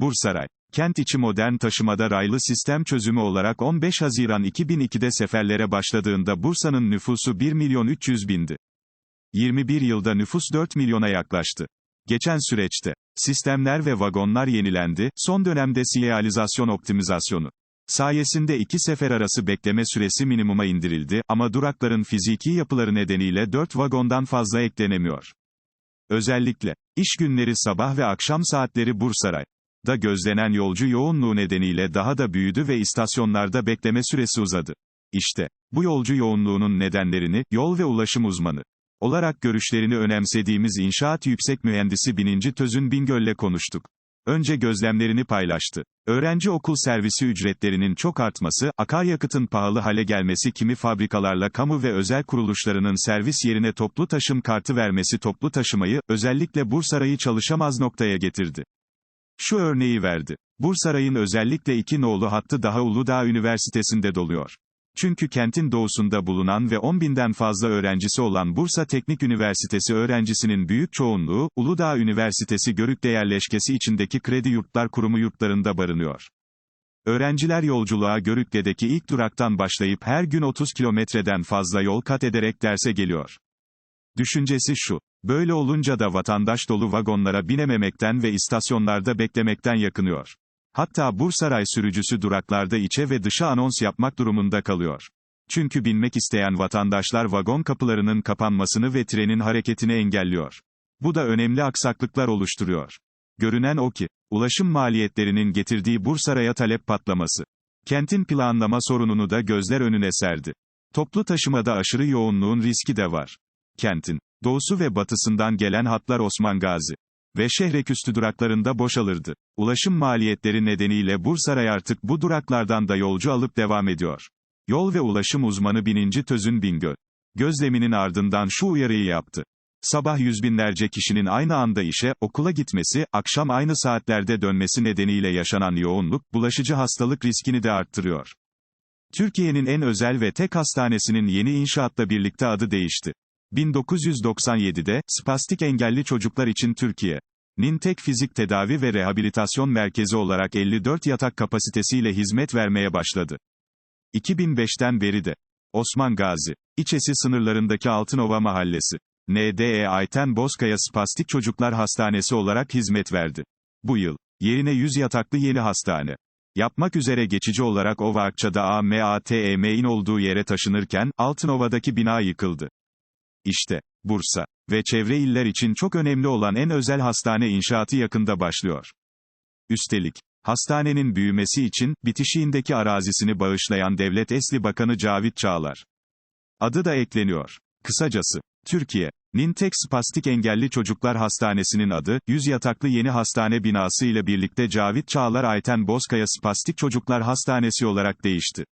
Bursaray. Kent içi modern taşımada raylı sistem çözümü olarak 15 Haziran 2002'de seferlere başladığında Bursa'nın nüfusu 1 milyon 300 bindi. 21 yılda nüfus 4 milyona yaklaştı. Geçen süreçte, sistemler ve vagonlar yenilendi, son dönemde siyalizasyon optimizasyonu sayesinde iki sefer arası bekleme süresi minimuma indirildi ama durakların fiziki yapıları nedeniyle 4 vagondan fazla eklenemiyor. Özellikle, iş günleri sabah ve akşam saatleri Bursaray da gözlenen yolcu yoğunluğu nedeniyle daha da büyüdü ve istasyonlarda bekleme süresi uzadı. İşte, bu yolcu yoğunluğunun nedenlerini, yol ve ulaşım uzmanı olarak görüşlerini önemsediğimiz inşaat yüksek mühendisi Bininci Tözün Bingöl'le konuştuk. Önce gözlemlerini paylaştı. Öğrenci okul servisi ücretlerinin çok artması, akaryakıtın pahalı hale gelmesi kimi fabrikalarla kamu ve özel kuruluşlarının servis yerine toplu taşım kartı vermesi toplu taşımayı, özellikle Bursaray'ı çalışamaz noktaya getirdi. Şu örneği verdi. Bursaray'ın özellikle iki nolu hattı daha Uludağ Üniversitesi'nde doluyor. Çünkü kentin doğusunda bulunan ve 10 binden fazla öğrencisi olan Bursa Teknik Üniversitesi öğrencisinin büyük çoğunluğu, Uludağ Üniversitesi Görük'te yerleşkesi içindeki Kredi Yurtlar Kurumu yurtlarında barınıyor. Öğrenciler yolculuğa Görükle'deki ilk duraktan başlayıp her gün 30 kilometreden fazla yol kat ederek derse geliyor. Düşüncesi şu. Böyle olunca da vatandaş dolu vagonlara binememekten ve istasyonlarda beklemekten yakınıyor. Hatta Bursaray sürücüsü duraklarda içe ve dışa anons yapmak durumunda kalıyor. Çünkü binmek isteyen vatandaşlar vagon kapılarının kapanmasını ve trenin hareketini engelliyor. Bu da önemli aksaklıklar oluşturuyor. Görünen o ki, ulaşım maliyetlerinin getirdiği Bursaray'a talep patlaması. Kentin planlama sorununu da gözler önüne serdi. Toplu taşımada aşırı yoğunluğun riski de var. Kentin, doğusu ve batısından gelen hatlar Osman Gazi ve Şehreküstü duraklarında boşalırdı. Ulaşım maliyetleri nedeniyle Bursaray artık bu duraklardan da yolcu alıp devam ediyor. Yol ve ulaşım uzmanı Bininci Tözün Bingöl. Gözleminin ardından şu uyarıyı yaptı. Sabah yüz binlerce kişinin aynı anda işe, okula gitmesi, akşam aynı saatlerde dönmesi nedeniyle yaşanan yoğunluk, bulaşıcı hastalık riskini de arttırıyor. Türkiye'nin en özel ve tek hastanesinin yeni inşaatla birlikte adı değişti. 1997'de, spastik engelli çocuklar için Türkiye. Nin tek fizik tedavi ve rehabilitasyon merkezi olarak 54 yatak kapasitesiyle hizmet vermeye başladı. 2005'ten beri de Osman Gazi, İçesi sınırlarındaki Altınova Mahallesi, NDE Ayten Bozkaya Spastik Çocuklar Hastanesi olarak hizmet verdi. Bu yıl, yerine 100 yataklı yeni hastane yapmak üzere geçici olarak Ova Akça'da AMATEM'in olduğu yere taşınırken, Altınova'daki bina yıkıldı. İşte, Bursa ve çevre iller için çok önemli olan en özel hastane inşaatı yakında başlıyor. Üstelik, hastanenin büyümesi için, bitişiğindeki arazisini bağışlayan Devlet Esli Bakanı Cavit Çağlar. Adı da ekleniyor. Kısacası, Türkiye, Nintek Spastik Engelli Çocuklar Hastanesi'nin adı, 100 yataklı yeni hastane binası ile birlikte Cavit Çağlar Ayten Bozkaya Spastik Çocuklar Hastanesi olarak değişti.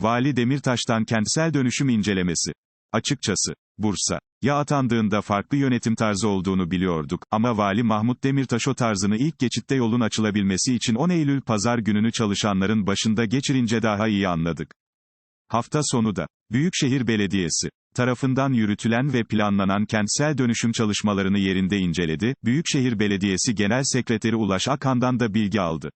Vali Demirtaş'tan kentsel dönüşüm incelemesi. Açıkçası, Bursa, ya atandığında farklı yönetim tarzı olduğunu biliyorduk, ama Vali Mahmut Demirtaş o tarzını ilk geçitte yolun açılabilmesi için 10 Eylül pazar gününü çalışanların başında geçirince daha iyi anladık. Hafta sonu da, Büyükşehir Belediyesi, tarafından yürütülen ve planlanan kentsel dönüşüm çalışmalarını yerinde inceledi, Büyükşehir Belediyesi Genel Sekreteri Ulaş Akan'dan da bilgi aldı.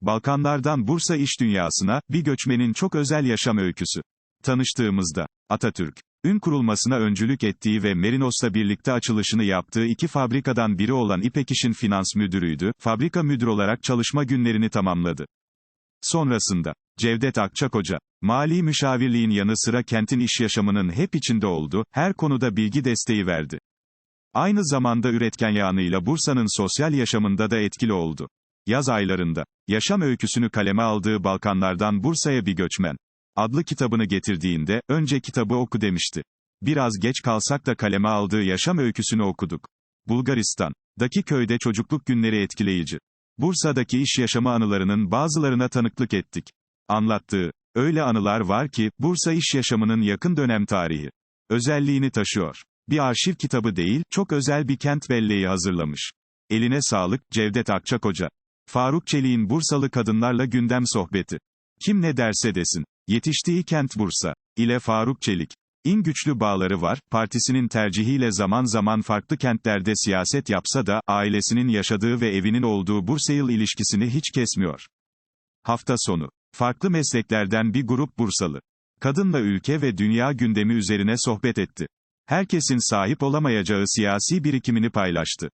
Balkanlardan Bursa iş dünyasına, bir göçmenin çok özel yaşam öyküsü. Tanıştığımızda, Atatürk, ün kurulmasına öncülük ettiği ve Merinos'la birlikte açılışını yaptığı iki fabrikadan biri olan İpek İş'in finans müdürüydü, fabrika müdür olarak çalışma günlerini tamamladı. Sonrasında, Cevdet Akçakoca, mali müşavirliğin yanı sıra kentin iş yaşamının hep içinde oldu, her konuda bilgi desteği verdi. Aynı zamanda üretken yanıyla Bursa'nın sosyal yaşamında da etkili oldu. Yaz aylarında, yaşam öyküsünü kaleme aldığı Balkanlardan Bursa'ya bir göçmen adlı kitabını getirdiğinde, önce kitabı oku demişti. Biraz geç kalsak da kaleme aldığı yaşam öyküsünü okuduk. Bulgaristan, daki köyde çocukluk günleri etkileyici. Bursa'daki iş yaşamı anılarının bazılarına tanıklık ettik. Anlattığı, öyle anılar var ki, Bursa iş yaşamının yakın dönem tarihi. Özelliğini taşıyor. Bir arşiv kitabı değil, çok özel bir kent belleği hazırlamış. Eline sağlık, Cevdet Akçakoca. Faruk Çelik'in Bursalı kadınlarla gündem sohbeti. Kim ne derse desin. Yetiştiği kent Bursa. ile Faruk Çelik. İn güçlü bağları var, partisinin tercihiyle zaman zaman farklı kentlerde siyaset yapsa da, ailesinin yaşadığı ve evinin olduğu Bursayıl ilişkisini hiç kesmiyor. Hafta sonu. Farklı mesleklerden bir grup Bursalı. Kadınla ülke ve dünya gündemi üzerine sohbet etti. Herkesin sahip olamayacağı siyasi birikimini paylaştı.